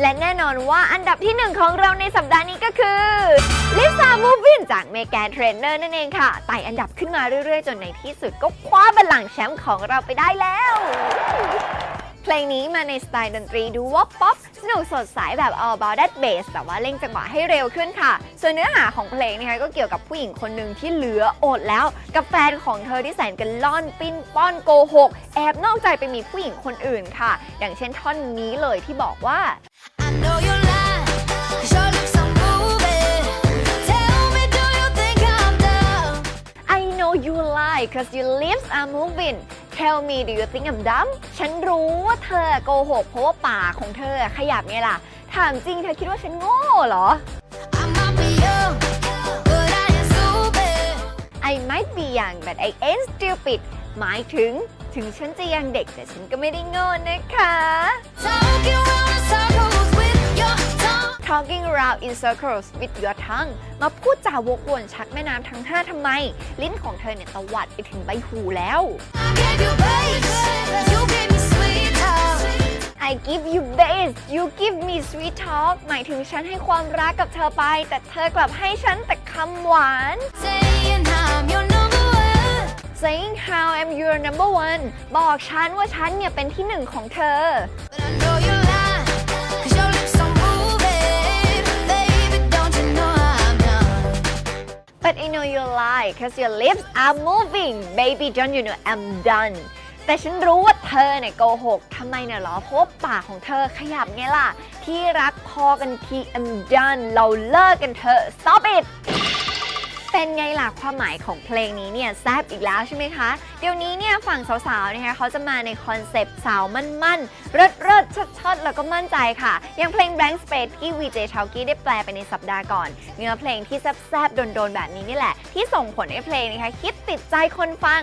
และแน่นอนว่าอันดับที่หนึ่งของเราในสัปดาห์นี้ก็คือลิฟสาบูบินจากเมกาเทรนเนอร์นั่นเองค่ะไต่อันดับขึ้นมาเรื่อยๆ จนในที่สุดก็คว้าบัลลังก์แชมป์ของเราไปได้แล้ว เพลงนี้มาในสไตล์ดนตรีดูว่าป๊อปสนุกสดใสแบบ all about that bass แต่ว่าเร่งจังหวะให้เร็วขึ้นค่ะ ส่วนเนื้อหาของเพลงนะคะก็เกี่ยวกับผู้หญิงคนหนึ่งที่เหลืออดแล้ว กับแฟนของเธอที่แสนกันล่อนปิ้นป้อนโกหก แอบนอกใจไปมีผู้หญิงคนอื่นค่ะ อย่างเช่นท่อนนี้เลยที่บอกว่า I know you're lying, 'cause your lips are moving. Tell me, do you think I'm dumb? I know you lie cause your lips are moving Tell me do you think I'm dumb ฉันรู้ว่าเธอโกหกเพราะว่าปากของเธอขยับไงล่ะ ถามจริงเธอคิดว่าฉันโง่เหรอ I might be young, but I ain't stupid. หมายถึงถึงฉันจะยังเด็กแต่ฉันก็ไม่ได้โง่นะคะ Talking around in circles with your tongue มาพูดจาวกวนชักแม่น้ำทั้ง 5ทำไม ลิ้นของเธอเนี่ยตวัดไปถึงใบหูแล้ว I gave you bass, you gave me sweet talk. I give you bass you give me sweet talk หมายถึงฉันให้ความรักกับเธอไป แต่เธอกลับให้ฉันแต่คำหวาน Saying I'm your number one. saying how I'm your number one บอกฉันว่าฉันเนี่ยเป็นที่หนึ่งของเธอ you lie cause your lips are moving baby don't you know I'm done แต่ฉันรู้ว่าเธอเนี่ยโกหกทำไมเนี่ยหรอเพราะปากของเธอขยับไงล่ะ ที่รักพอกันที I'm done เราเลิกกันเถอะ stop it เป็นไงล่ะความหมายของเพลงนี้เนี่ยแซบอีกแล้วใช่ไหมคะ เดี๋ยวนี้เนี่ยฝั่งสาวๆนะคะเขาจะมาในคอนเซปต์สาวมั่นๆเร เริดชดชดๆแล้วก็มั่นใจค่ะ ยังเพลง Blank Space ที่ VJ c h a u k y ได้แปลไปในสัปดาห์ก่อน เนื้อเพลงที่แซบๆโดนๆแบบนี้นี่แหละ ที่ส่งผลให้เพลงนะคะคิดติดใจคนฟัง